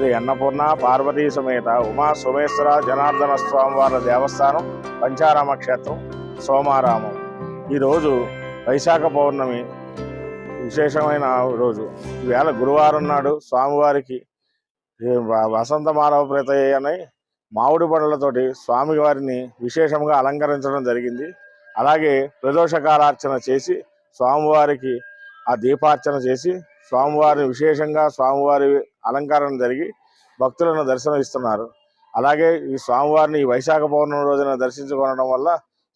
శ్రీ అన్నపూర్ణ పార్వతీ సమేత ఉమా సోమేశ్వర జనార్దన స్వామివార్ల దేవస్థానం పంచారామ క్షేత్రం సోమారామం. ఈరోజు వైశాఖ పౌర్ణమి విశేషమైన రోజు. ఈవేళ గురువారం నాడు స్వామివారికి వసంత మానవ ప్రేతయ్య అని మామిడి పండ్లతోటి స్వామివారిని విశేషంగా అలంకరించడం జరిగింది. అలాగే ప్రదోషకాలార్చన చేసి స్వామివారికి ఆ దీపార్చన చేసి స్వామివారిని విశేషంగా స్వామివారి అలంకరణ జరిగి భక్తులను దర్శనం ఇస్తున్నారు అలాగే ఈ స్వామివారిని ఈ వైశాఖ పౌర్ణమి రోజున దర్శించుకోవడం వల్ల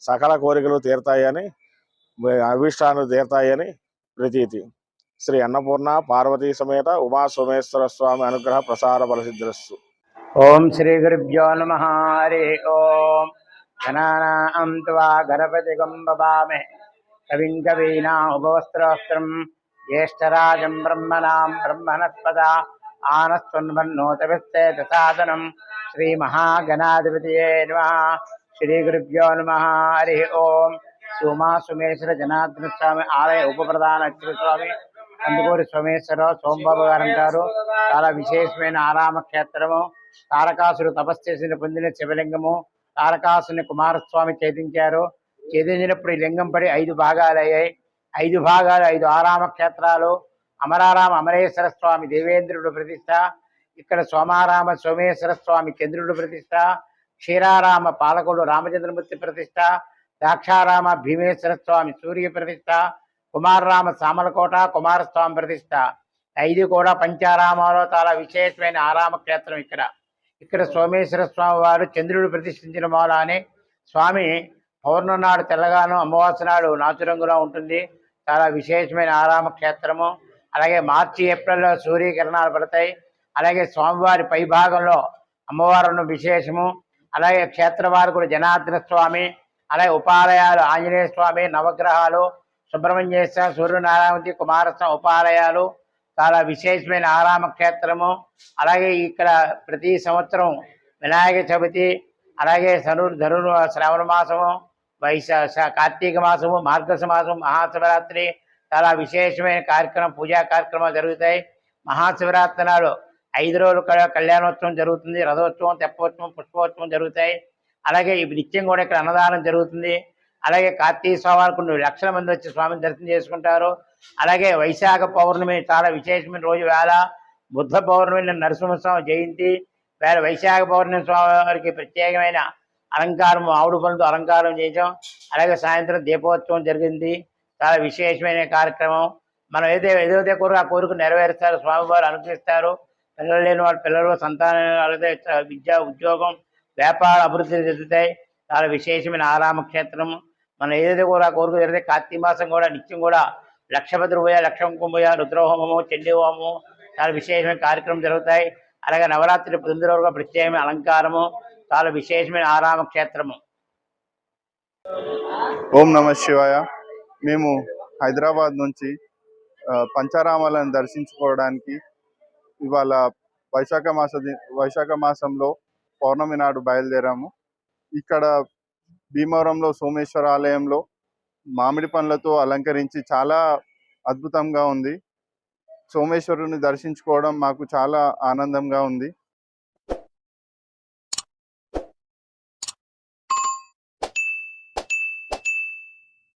సకల కోరికలు తీరుతాయని అభిష్టాలు తీరుతాయని ప్రతీతి. శ్రీ అన్నపూర్ణ పార్వతీ సమేత ఉమా సోమేశ్వర స్వామి అనుగ్రహ ప్రసార బలసిద్ధిరస్సు ఓం శ్రీ గురుభ్యో నమ. హరి ఓం. గణానాం త్వా గణపతి గంబవామే కవిం కవీనా ఉపవస్త్రాస్త్రం. జ్యేష్ఠరాజం బ్రహ్మణాం బ్రహ్మణస్పద ఆనస్వన్మన్నోతవిస్తేత సాధనం శ్రీ మహాగణాధిపతియే నమ శ్రీ గురుభ్యో నమ హరి ఓం సుమా సుమేశ్వర జనార్దన స్వామి ఆలయ ఉప ప్రధాన స్వామి అందుకూరి సోమేశ్వర సోమబాబు గారు అంటారు. చాలా విశేషమైన ఆరామ క్షేత్రము. తారకాసుడు తపస్సు చేసిన పొందిన శివలింగము. తారకాసుని కుమారస్వామి ఛేదించారు. ఛేదించినప్పుడు ఈ లింగం పడి ఐదు భాగాలు అయ్యాయి ఐదు భాగాలు ఐదు ఆరామ క్షేత్రాలు. అమరారామ అమరేశ్వర స్వామి దేవేంద్రుడు ప్రతిష్ట. ఇక్కడ సోమారామ సోమేశ్వర స్వామి చంద్రుడు ప్రతిష్ట. క్షీరారామ పాలకుడు రామచంద్రమూర్తి ప్రతిష్ట. ద్రాక్షారామ భీమేశ్వర స్వామి సూర్య ప్రతిష్ట. కుమారరామ సామలకోట కుమారస్వామి ప్రతిష్ట. ఐదు కూడా పంచారామాలో చాలా విశేషమైన ఆరామ క్షేత్రం ఇక్కడ. ఇక్కడ సోమేశ్వర స్వామి వారు చంద్రుడు ప్రతిష్ఠించిన మూలానే. స్వామి పౌర్ణనాడు తెల్లగాను అమావాస నాడు నాచు రంగులో ఉంటుంది. చాలా విశేషమైన ఆరామ క్షేత్రము. అలాగే మార్చి ఏప్రిల్లో సూర్యకిరణాలు పడతాయి. అలాగే స్వామివారి పై భాగంలో అమ్మవారు విశేషము. అలాగే క్షేత్రవారు కూడా జనార్దన స్వామి అలాగే ఉపాలయాలు ఆంజనేయ స్వామి నవగ్రహాలు సుబ్రహ్మణ్యేశ్వర సూర్యనారాయణమూర్తి కుమారస్వామి ఉపాలయాలు. చాలా విశేషమైన ఆరామ క్షేత్రము. అలాగే ఇక్కడ ప్రతి సంవత్సరం వినాయక చవితి అలాగే ధను ధను శ్రావణ మాసము వైశాఖ కార్తీక మాసము మార్గశ మాసము మహాశివరాత్రి చాలా విశేషమైన కార్యక్రమం పూజా కార్యక్రమాలు జరుగుతాయి. మహాశివరాత్రి నాడు ఐదు రోజులు కళ్యాణోత్సవం జరుగుతుంది రథోత్సవం తెప్పోత్సవం పుష్పోత్సవం జరుగుతాయి. అలాగే ఈ నిత్యం కూడా ఇక్కడ అన్నదానం జరుగుతుంది. అలాగే కార్తీక స్వామివారికి కొన్ని లక్షల మంది వచ్చి స్వామిని దర్శనం చేసుకుంటారు. అలాగే వైశాఖ పౌర్ణమి చాలా విశేషమైన రోజు. వేళ బుద్ధ పౌర్ణమి నరసింహస్వామి జయంతి. వేళ వైశాఖ పౌర్ణమి స్వామి వారికి ప్రత్యేకమైన అలంకారం ఆవుడు పనులతో అలంకారం చేసాం అలాగే సాయంత్రం దీపోత్సవం జరిగింది. చాలా విశేషమైన కార్యక్రమం. మనం ఏదైతే ఏదైతే కోరిక ఆ కోరిక నెరవేరుస్తారు స్వామివారు అనుగ్రహిస్తారు. పిల్లలు లేని వాళ్ళ పిల్లలు సంతానం అలాగే విద్య ఉద్యోగం వ్యాపార అభివృద్ధి చెందుతాయి. చాలా విశేషమైన ఆరామ క్షేత్రం. మనం ఏదైతే కూడా కోరిక జరిగితే కార్తీక మాసం కూడా నిత్యం కూడా లక్షపతి రూపాయ లక్షం కుంభయ రుద్రహోమము చెండి హోమము చాలా విశేషమైన కార్యక్రమం జరుగుతాయి. అలాగే నవరాత్రి పద్దెనిమిది రోజులుగా ప్రత్యేకమైన అలంకారము. చాలా విశేషమైన ఆరామ క్షేత్రము. ఓం నమ శివాయ. మేము హైదరాబాద్ నుంచి పంచారామాలను దర్శించుకోవడానికి ఇవాళ వైశాఖ మాస వైశాఖ మాసంలో పౌర్ణమి నాడు బయలుదేరాము. ఇక్కడ భీమవరంలో సోమేశ్వర ఆలయంలో మామిడి పండ్లతో అలంకరించి చాలా అద్భుతంగా ఉంది. సోమేశ్వరుని దర్శించుకోవడం మాకు చాలా ఆనందంగా ఉంది.